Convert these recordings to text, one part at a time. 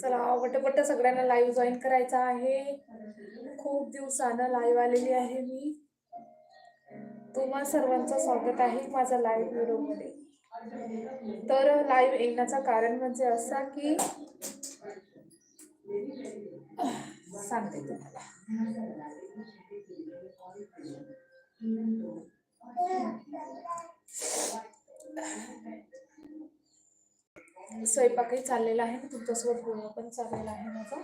चला पटपट सगळ्यांना लाईव्ह जॉईन करायचं आहे. खूप दिवसानं लाईव्ह आलेली आहे मी. तुम्हा सर्वांचं स्वागत आहे माझ्या लाईव्ह व्हिडिओमध्ये तर लाईव्ह येण्याचं कारण म्हणजे असा की सांगते तुम्हाला. स्वयंपाकही चाललेला आहे. तुमच्यासोबत बोलणं पण चाललेलं आहे माझं.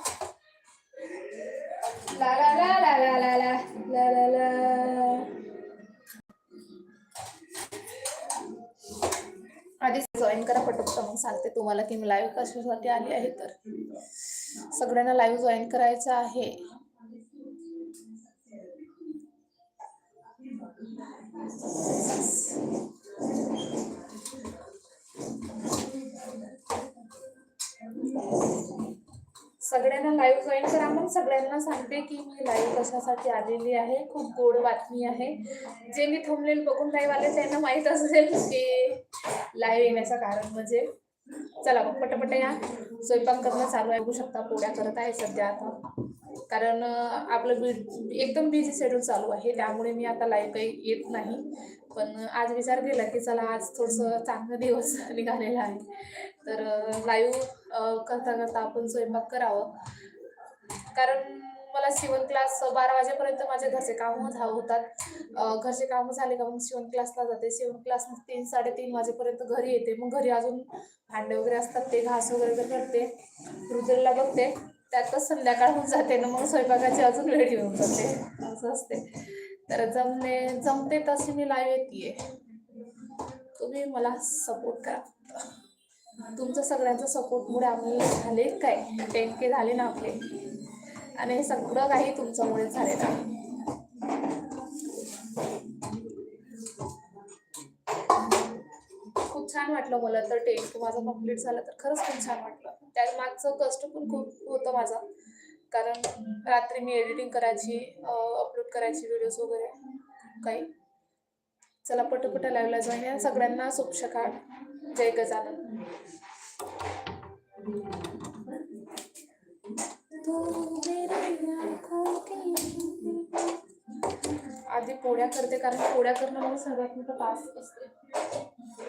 ला ला ला ला ला ला ला ला ला ला. आधी जॉईन करा पटकता मग सांगते तुम्हाला की मी लाईव्ह कशासाठी आली आहे तर. सगळ्यांना लाईव्ह जॉईन करायचं आहे सगळ्यांना लाईव्ह जॉईन करा. मग सगळ्यांना सांगते की मी लाईव्ह कशासाठी आलेली आहे. खूप गोड बातमी आहे. जे मी थांबलेल बघून लाईव्ह आले त्यांना माहीत असेल की लाईव्ह येण्याचं कारण म्हणजे चला मग पटपट या. स्वयंपाक करणं चालू आहे. बघू शकता पोळ्या करत आहे सध्या आता. कारण आपलं बी एकदम बिझी शेड्यूल चालू आहे. त्यामुळे मी आता लाईव्ह काही येत नाही. पण आज विचार केला की चला आज थोडंसं चांगला दिवस निघालेला आहे. तर लाईव्ह करता करता आपण स्वयंपाक करावं. कारण मला शिवण क्लास बारा वाजेपर्यंत माझे घरचे कामं झा होतात. घरचे कामं झाले का मग शिवण क्लासला जाते. शिवण क्लास मग तीन साडेतीन वाजेपर्यंत घरी येते. मग घरी अजून भांडे वगैरे असतात ते घास वगैरे करते. रुद्रला बघते. त्यातच संध्याकाळ होऊन जाते ना मग स्वयंपाकाची अजून वेळ येऊन जाते. असं असते. तर जमणे जमते तशी मी लाईव्ह येते तुम्ही मला सपोर्ट करा. तुमचं सगळ्यांचं सपोर्टमुळे आम्ही झाले काय? टेन के झाले ना आपले. आणि हे सगळं काही तुमच्यामुळे झालेलं आहे. खूप छान वाटलं मला तर टेस्ट माझं कंप्लीट झालं तर खरंच खूप छान वाटलं. त्या मागचं कष्ट पण खूप होतं माझं. कारण रात्री मी एडिटिंग करायची अपलोड करायची व्हिडिओज वगैरे काही. चला पटपट लावला जाऊन या. सगळ्यांना शुभ सकाळ जय गजानन तू मेरी आँखों की आधी पोळ्या करते कारण पोळ्या करणं मला सर्वात मोठा टास्क असते.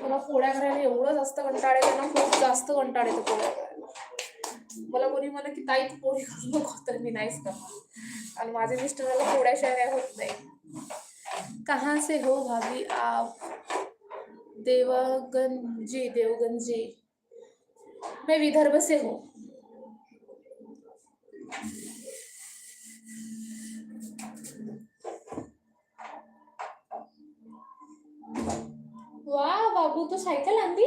मला पोळ्या करायला एवढं जास्त कंटाळ येतो ना खूप जास्त कंटाळ येतो पोळ्या करायला. मला कोणी म्हणलं की ताई तू पोळी करू नको. तर मी नाहीच करणार. आणि माझे मिस्टराला पोळ्याशिवाय काय होत नाही. कहाँ से हो भाभी आप? देवगंजी देवगंजी मैं विदर्भ से हूँ. बाबू तू सायकल आणली?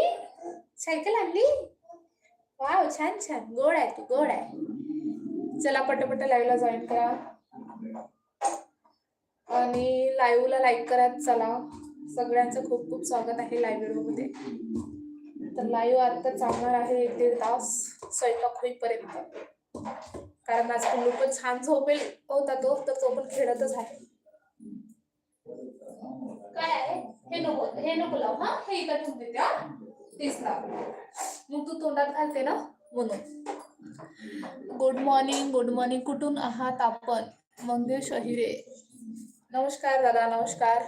सायकल आणली? वाव छान छान. गोड आहे तू गोड आहे. चला पटपट लाईव्हला जॉईन करा. आणि लाईव्हला लाईक करा चला. सगळ्यांचं खूप खूप स्वागत आहे लाईव्ह व्हिडिओमध्ये तर लाईव्ह आता चालणार आहे एक दीड तास स्वयंपाक होईपर्यंत. कारण आज लोक छान झोपेल. होता तो तर तो पण खेळतच आहे काय आहे हे नको हे नको लाव हा? हे इकडे ठेवून देते हा? तेच लाव. मग तू तोंडात घालते ना म्हणून. गुड मॉर्निंग गुड मॉर्निंग कुठून आहात आपण? मंदिर शहिरे. नमस्कार दादा नमस्कार.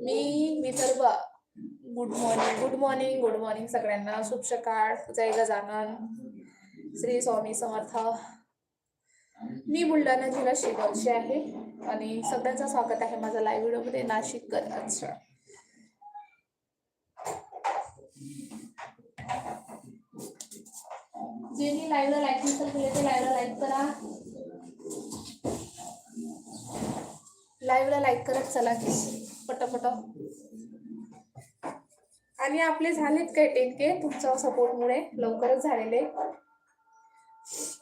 मी Vidarbha. Good morning good morning good morning सगळ्यांना. शुभ सकाळ. जय गजानन. श्री स्वामी समर्थ. मी बुलढाणा जिल्हा शिगावची आहे आणि सगळ्यांचं स्वागत आहे माझ्या लाईव्ह व्हिडिओमध्ये नाशिक अच्छा ज्यांनी लाईव्हला लाईक नसेल केले ते लाईव्हला लाईक करा. लाईव्हला लाईक करत चला की पटापट. आणि आपले झालेत काय टेन के तुमच्या सपोर्टमुळे लवकरच झालेले.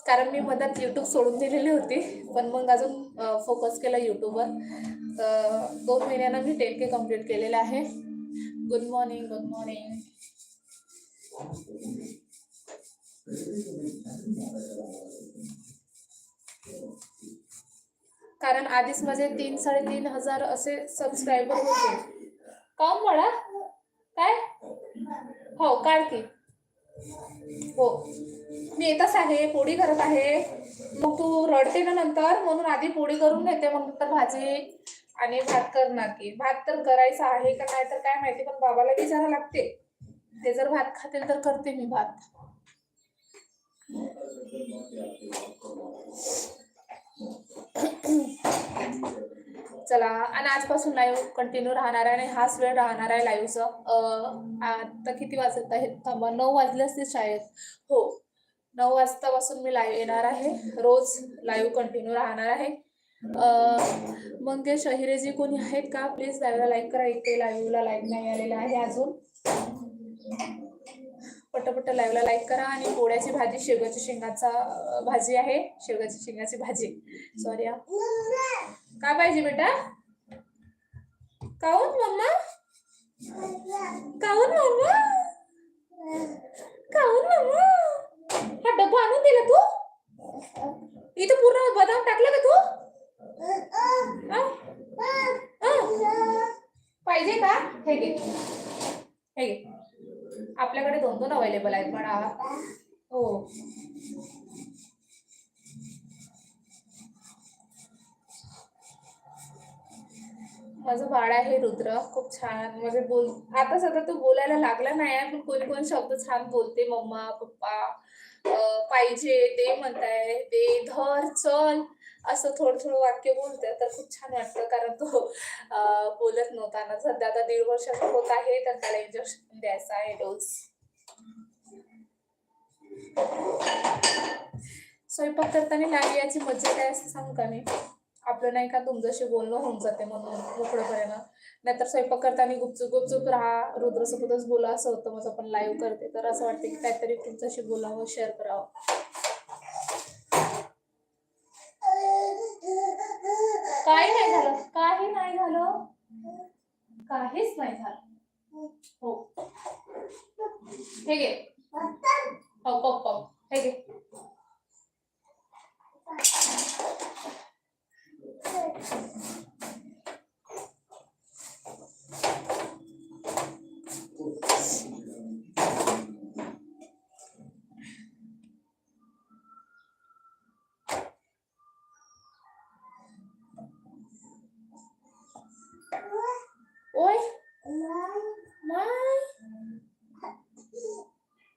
कारण मी मधात यूट्यूब सोडून दिलेली होती पण मग अजून फोकस केला यूट्यूबवर तर दोन महिन्यानं मी टेन के कंप्लीट केलेलं आहे. गुड मॉर्निंग गुड मॉर्निंग कारण आधीच माझे तीन साडेतीन हजार असे सबस्क्रायबर होते. का म्हणा काय? हो काढ की. हो. मी येतच आहे पोळी करत आहे. मग तू रडते ना नंतर म्हणून आधी पोळी करून घेते मग नंतर भाजी आणि भात करणार की. भात तर करायचा आहे का नाही तर काय माहिती पण बाबाला विचारा लागते. ते जर भात खातील तर करते मी भात. चला आणि आजपासून लाईव्ह कंटिन्यू राहणार आहे आणि हाच वेळ राहणार आहे लाईव्हचं आता किती वाजत आहेत? थांबा नऊ वाजले असते शाळेत. हो नऊ वाजतापासून मी लाईव्ह येणार आहे. रोज लाईव्ह कंटिन्यू राहणार आहे. अं, मंगेश अहिरेजी कोणी आहेत का? प्लीज लाईव्हला लाईक करा. इथे लाईव्हला लाईक नाही आलेला आहे अजून. पटपट लाईव्हला लाईक करा आणि पोळ्याची भाजी शेवगाच्या शेंगाचा भाजी आहे. शेवगाच्या शेंगाची भाजी. सॉरी काय पाहिजे बेटा? काऊन मम्मा काऊन मम्मा काऊन मम्मा हा डब्बा आणून दिला तू इथं पूर्ण बदाम टाकलं का तू हा? हा? पाहिजे का हे घे हे घे आपल्याकडे दोन दोन अवेलेबल हो. माझं बाळ आहे रुद्र खूप छान. म्हणजे बोल आता सध्या तो बोलायला लागला नाही पण कोणी कोणी शब्द छान बोलते मम्मा पप्पा पाहिजे दे म्हणताय दे धर चल असं थोडं थोडं वाक्य बोलते. तर खूप छान वाटतं कारण तो बोलत नव्हता ना. सध्या आता दीड वर्षाचा होत आहे तर त्याला इंजेक्शन द्यायचं आहे डोस स्वयंपाक करताना नाही याची मज्जा काय असते सांगू का मी? आपलं नाही का तुमच्याशी बोलणं होऊन जाते म्हणून मोकळंपर्यंत नाहीतर स्वयंपाक करताना गुपचूप गुपचूप राहा रुद्रसोबतच बोला असं होतं माझं पण लाईव्ह करते. तर असं वाटतं की काहीतरी तुमच्याशी बोलावं शेअर करावं. काही नाही झालं. काही नाही झालं. काहीच नाही झालं. हो. हे घे. हो पप पप हे घे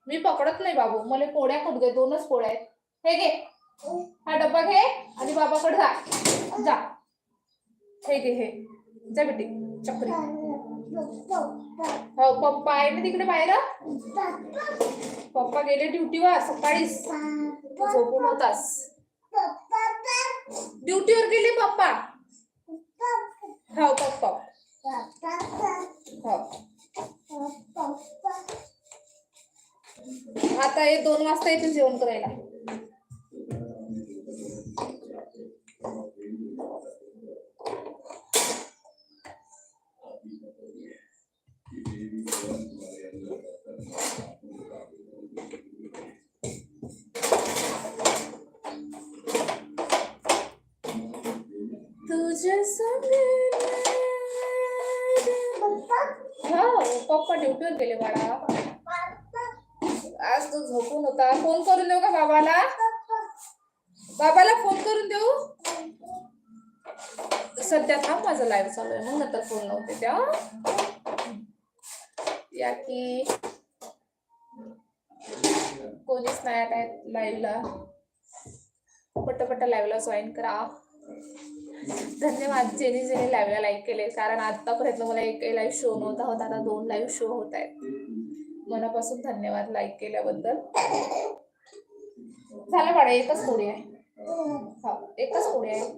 मी पकडत नाही बाबू. मला पोळ्या कुठ घे दोनच पोळ्या आहेत. हे घे. हा डब्बा घे आणि बाबाकडे जा. जा. हे घे हे. जा बेटी. चक्री हो पप्पा आहे ना तिकडे बाहेर? पप्पा गेले ड्युटीवर सकाळीच झोपून होतास. ड्युटीवर गेले पप्पा. हो पप्पा. हो. आता हे दोन वाजता येतील जेवण करायला. तुझ्या हो पप्पा ड्युटीवर गेले बाळा. आज तो झोपून होता. फोन करून देऊ का बाबाला? बाबाला फोन करून देऊ? सध्या थांब माझं लाईव्ह चालू आहे. मग नंतर फोन नव्हते त्या. या की. कोणीच नाही आता लाईव्हला पटपट लाईव्हला जॉईन करा. धन्यवाद जेनी जेने लाईव्हला लाईक केले. कारण आतापर्यंत मला एकही लाईव्ह शो नव्हता होता. आता दोन लाईव्ह शो होत आहेत. मनापासून धन्यवाद लाईक केल्याबद्दल. झालं बाळा एकच पोळी आहे. हा एकच पोळी आहे.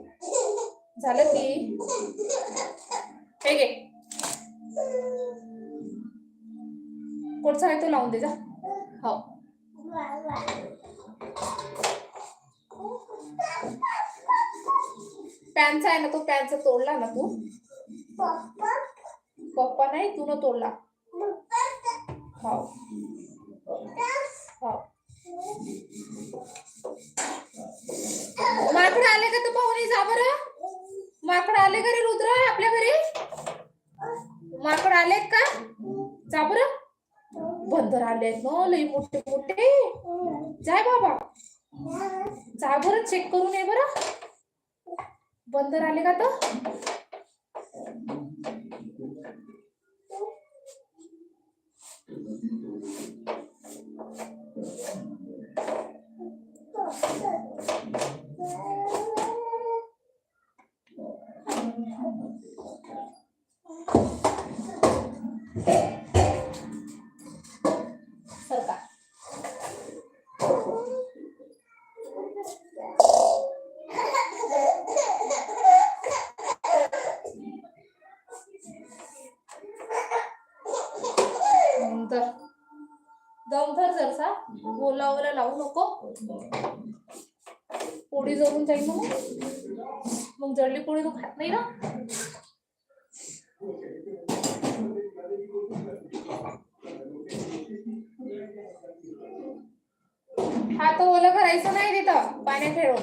झालं की हे घे. कोणचा आहे तो लावून दे जा. हो. पॅनचा आहे ना तो पॅनचा तोडला ना तू? पप्पा नाही तू न तोडला. हो हो माकड आले का तर पाहुणे जा बरं? माकड आले का रे रुद्र आपल्या घरी? माकड आलेत का? जा बरं. बंदर आलेत ना लई मोठे मोठे. जाय बाबा. जा बरं चेक करून ये बरं. बंदर आले का तर दम धर जरसा गोलावला लावू नको. पोळी जळून जाईल मग मग जळली पोळी तू खात नाही ना. हात ओलं करायचं नाही तिथं पाण्यात खेळून.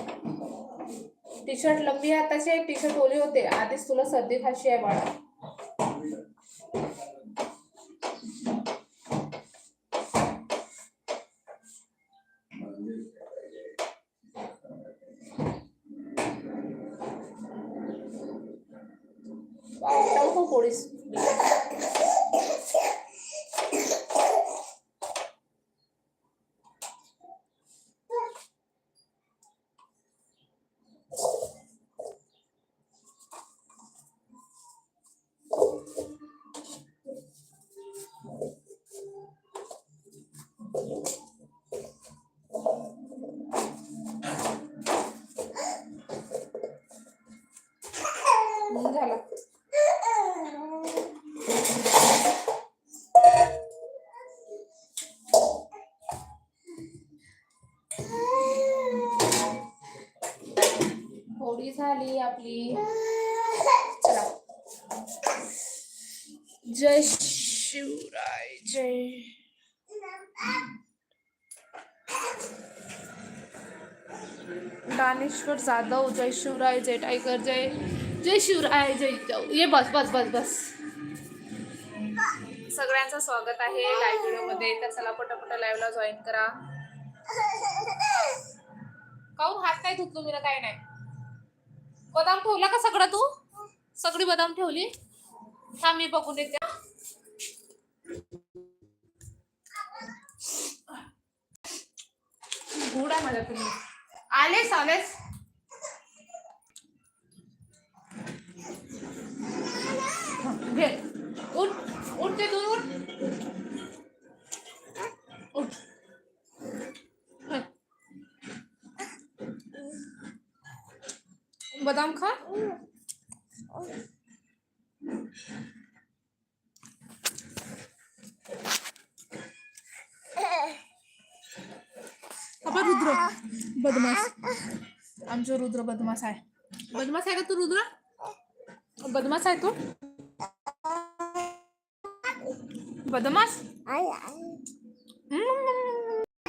टी शर्ट लंबी हाताची आहे टी शर्ट ओली होते. आधीच तुला सर्दी खाशी आहे बाळा. eles आपली. चला. जय शिवराय जय. दानेश्वर जाधव जय शिवराय जय टायगर जय. जय शिवराय जय जाऊ. ये बस बस बस बस. सगळ्यांचं स्वागत आहे लाईव्ह व्हिडिओमध्ये तर चला पटापट लाईव्हला जॉईन करा. काऊन हात नाही धुतलो मी काय नाही? बदाम ठेवला का सगळं तू? सगळी बदाम ठेवली? थांब मी बघून येते. गुड आहे माझ्या तुम्ही आलेस आलेस. बदाम खा. आपला रुद्र बदमास आमचं रुद्र बदमास आहे. बदमास आहे का तू रुद्र? बदमास आहे तू? बदमास हम्म.